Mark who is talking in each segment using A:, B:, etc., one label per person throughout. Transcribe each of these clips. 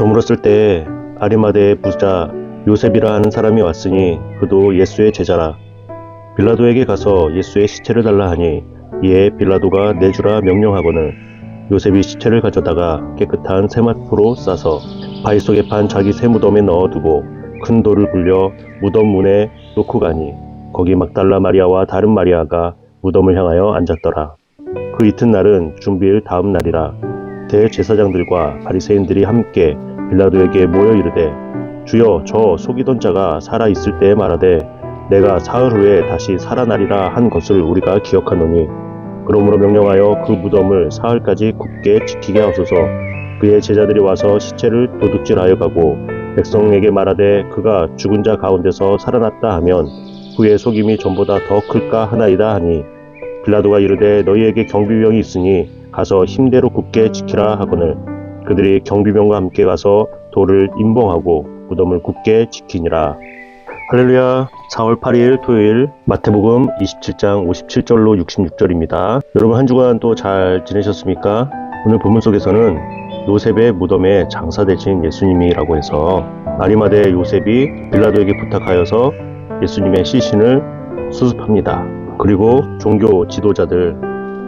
A: 저물었을 때 아리마대의 부자 요셉이라 하는 사람이 왔으니 그도 예수의 제자라. 빌라도에게 가서 예수의 시체를 달라 하니 이에 빌라도가 내주라 명령하거늘 요셉이 시체를 가져다가 깨끗한 세마포로 싸서 바위 속에 판 자기 새 무덤에 넣어두고 큰 돌을 굴려 무덤 문에 놓고 가니 거기 막달라 마리아와 다른 마리아가 무덤을 향하여 앉았더라. 그 이튿날은 준비일 다음 날이라 대제사장들과 바리새인들이 함께 빌라도에게 모여 이르되 주여 저 속이던 자가 살아 있을 때에 말하되 내가 사흘 후에 다시 살아나리라 한 것을 우리가 기억하노니. 그러므로 명령하여 그 무덤을 사흘까지 굳게 지키게 하소서. 그의 제자들이 와서 시체를 도둑질하여 가고 백성에게 말하되 그가 죽은 자 가운데서 살아났다 하면 그의 속임이 전보다 더 클까 하나이다 하니. 빌라도가 이르되 너희에게 경비병이 있으니 가서 힘대로 굳게 지키라 하거늘 그들이 경비병과 함께 가서 돌을 임봉하고 무덤을 굳게 지키니라 할렐루야 4월 8일 토요일 마태복음 27장 57절로 66절입니다 여러분 한 주간 또 잘 지내셨습니까? 오늘 본문 속에서는 요셉의 무덤에 장사되신 예수님이라고 해서 아리마대 요셉이 빌라도에게 부탁하여서 예수님의 시신을 수습합니다. 그리고 종교 지도자들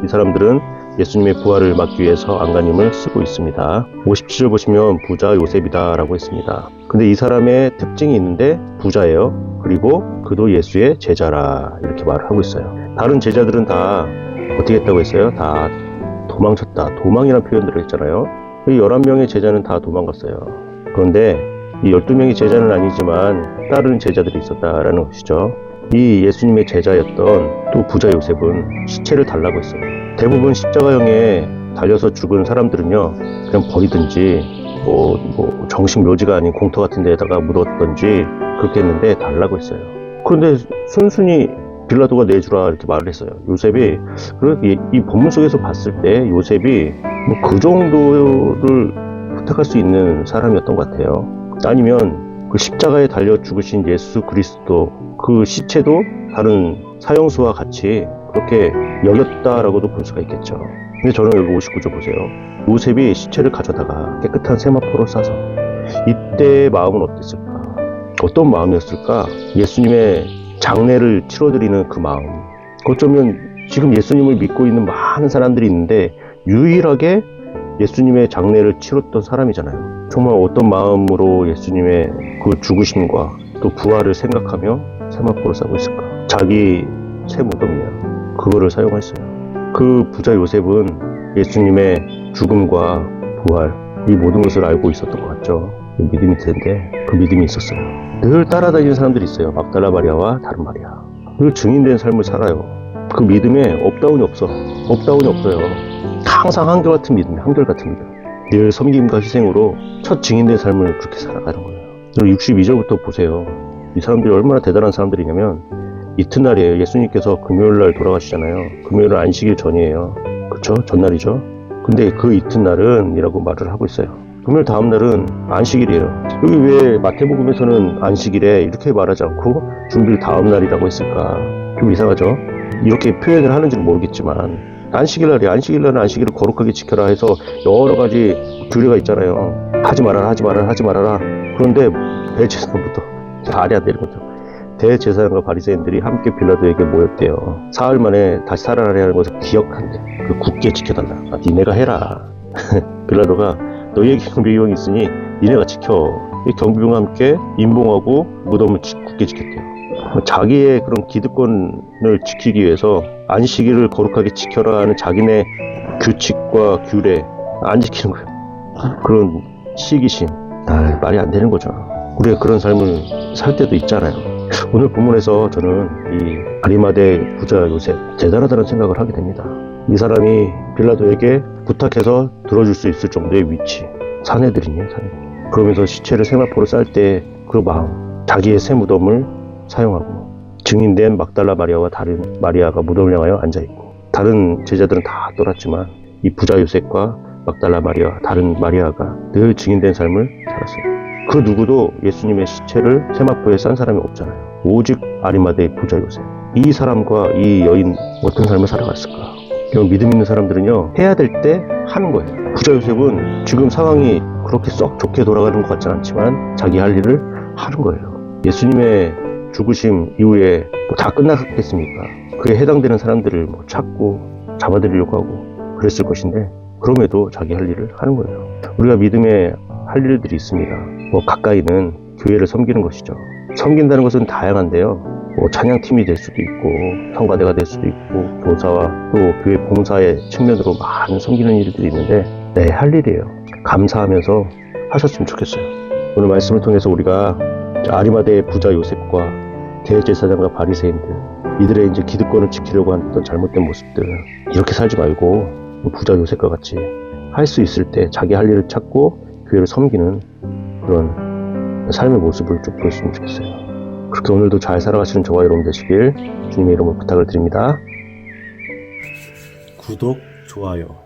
A: 이 사람들은 예수님의 부활을 막기 위해서 안가님을 쓰고 있습니다. 57절 보시면 부자 요셉이다 라고 했습니다. 근데 이 사람의 특징이 있는데 부자예요. 그리고 그도 예수의 제자라 이렇게 말을 하고 있어요. 다른 제자들은 다 어떻게 했다고 했어요? 다 도망쳤다. 도망이라는 표현들을 했잖아요. 이 11명의 제자는 다 도망갔어요. 그런데 이 12명의 제자는 아니지만 다른 제자들이 있었다라는 것이죠. 이 예수님의 제자였던 또 부자 요셉은 시체를 달라고 했어요. 대부분 십자가형에 달려서 죽은 사람들은요, 그냥 버리든지, 뭐, 뭐, 정식 묘지가 아닌 공터 같은 데다가 묻었던지, 그렇게 했는데 달라고 했어요. 그런데 순순히 빌라도가 내주라 이렇게 말을 했어요. 요셉이, 이 본문 속에서 봤을 때 요셉이 뭐 그 정도를 부탁할 수 있는 사람이었던 것 같아요. 아니면 그 십자가에 달려 죽으신 예수 그리스도 그 시체도 다른 사형수와 같이 그렇게 여겼다라고도 볼 수가 있겠죠. 근데 저는 여기 59절 보세요. 요셉이 시체를 가져다가 깨끗한 세마포로 싸서 이때의 마음은 어땠을까? 어떤 마음이었을까? 예수님의 장례를 치러드리는 그 마음. 어쩌면 지금 예수님을 믿고 있는 많은 사람들이 있는데 유일하게 예수님의 장례를 치렀던 사람이잖아요. 정말 어떤 마음으로 예수님의 그 죽으심과 또 부활을 생각하며 세마포를 싸고 있을까? 자기 새 무덤이냐? 그거를 사용했어요. 그 부자 요셉은 예수님의 죽음과 부활, 이 모든 것을 알고 있었던 것 같죠. 그 믿음이 텐데 그 믿음이 있었어요. 늘 따라다니는 사람들이 있어요. 막달라 마리아와 다른 마리아. 늘 증인된 삶을 살아요. 그 믿음에 업다운이 없어. 업다운이 없어요. 항상 한결같은 믿음, 한결같은 믿음. 늘 섬김과 희생으로 첫 증인된 삶을 그렇게 살아가는 거예요. 62절부터 보세요. 이 사람들이 얼마나 대단한 사람들이냐면 이튿날이에요. 예수님께서 금요일날 돌아가시잖아요. 금요일은 안식일 전이에요. 그쵸? 전날이죠. 근데 그 이튿날은 이라고 말을 하고 있어요. 금요일 다음날은 안식일이에요. 여기 왜 마태복음에서는 안식일에 이렇게 말하지 않고 준비일 다음날이라고 했을까? 좀 이상하죠? 이렇게 표현을 하는지는 모르겠지만 안식일날이 안식일날은 안식일을 거룩하게 지켜라 해서 여러 가지 규례가 있잖아요. 하지 말아라, 하지 말아라, 하지 말아라. 그런데 대제사장부터 다 알아야 되는 거죠. 대제사장과 바리새인들이 함께 빌라도에게 모였대요. 사흘 만에 다시 살아나려는 것을 기억한대. 그 굳게 지켜달라. 아, 니네가 해라. 빌라도가 너희에게 경비병이 있으니 니네가 지켜. 이 경비병과 함께 임봉하고 무덤을 지- 굳게 지켰대요. 자기의 그런 기득권을 지키기 위해서 안식일을 거룩하게 지켜라 하는 자기네 규칙과 규례 안 지키는 거예요. 그런 시기심. 아, 말이 안 되는 거죠. 우리가 그런 삶을 살 때도 있잖아요. 오늘 본문에서 저는 이 아리마대 부자 요셉 대단하다는 생각을 하게 됩니다. 이 사람이 빌라도에게 부탁해서 들어줄 수 있을 정도의 위치. 사내들이네요, 사내. 그러면서 시체를 생마포로 쌀 때 그 마음, 자기의 새 무덤을 사용하고 증인된 막달라 마리아와 다른 마리아가 무덤을 향하여 앉아있고 다른 제자들은 다 떠났지만 이 부자 요셉과 막달라 마리아, 다른 마리아가 늘 증인된 삶을 살았어요. 그 누구도 예수님의 시체를 세마포에 싼 사람이 없잖아요. 오직 아리마대의 부자 요셉. 이 사람과 이 여인 어떤 삶을 살아갔을까? 이런 믿음 있는 사람들은요, 해야 될 때 하는 거예요. 부자 요셉은 지금 상황이 그렇게 썩 좋게 돌아가는 것 같진 않지만 자기 할 일을 하는 거예요. 예수님의 죽으심 이후에 뭐 다 끝났겠습니까? 그에 해당되는 사람들을 뭐 찾고 잡아들이려고 하고 그랬을 것인데 그럼에도 자기 할 일을 하는 거예요. 우리가 믿음의 할 일들이 있습니다. 뭐 가까이는 교회를 섬기는 것이죠. 섬긴다는 것은 다양한데요. 뭐 찬양팀이 될 수도 있고 성가대가 될 수도 있고 교사와 또 교회 봉사의 측면으로 많은 섬기는 일들이 있는데 네, 할 일이에요. 감사하면서 하셨으면 좋겠어요. 오늘 말씀을 통해서 우리가 아리마대의 부자 요셉과 대제사장과 바리새인들 이들의 이제 기득권을 지키려고 했던 잘못된 모습들 이렇게 살지 말고 부자 요셉과 같이 할 수 있을 때 자기 할 일을 찾고 교회를 섬기는 그런 삶의 모습을 좀 보였으면 좋겠어요. 그렇게 오늘도 잘 살아가시는 저와 여러분 되시길 주님의 이름으로 부탁을 드립니다. 구독, 좋아요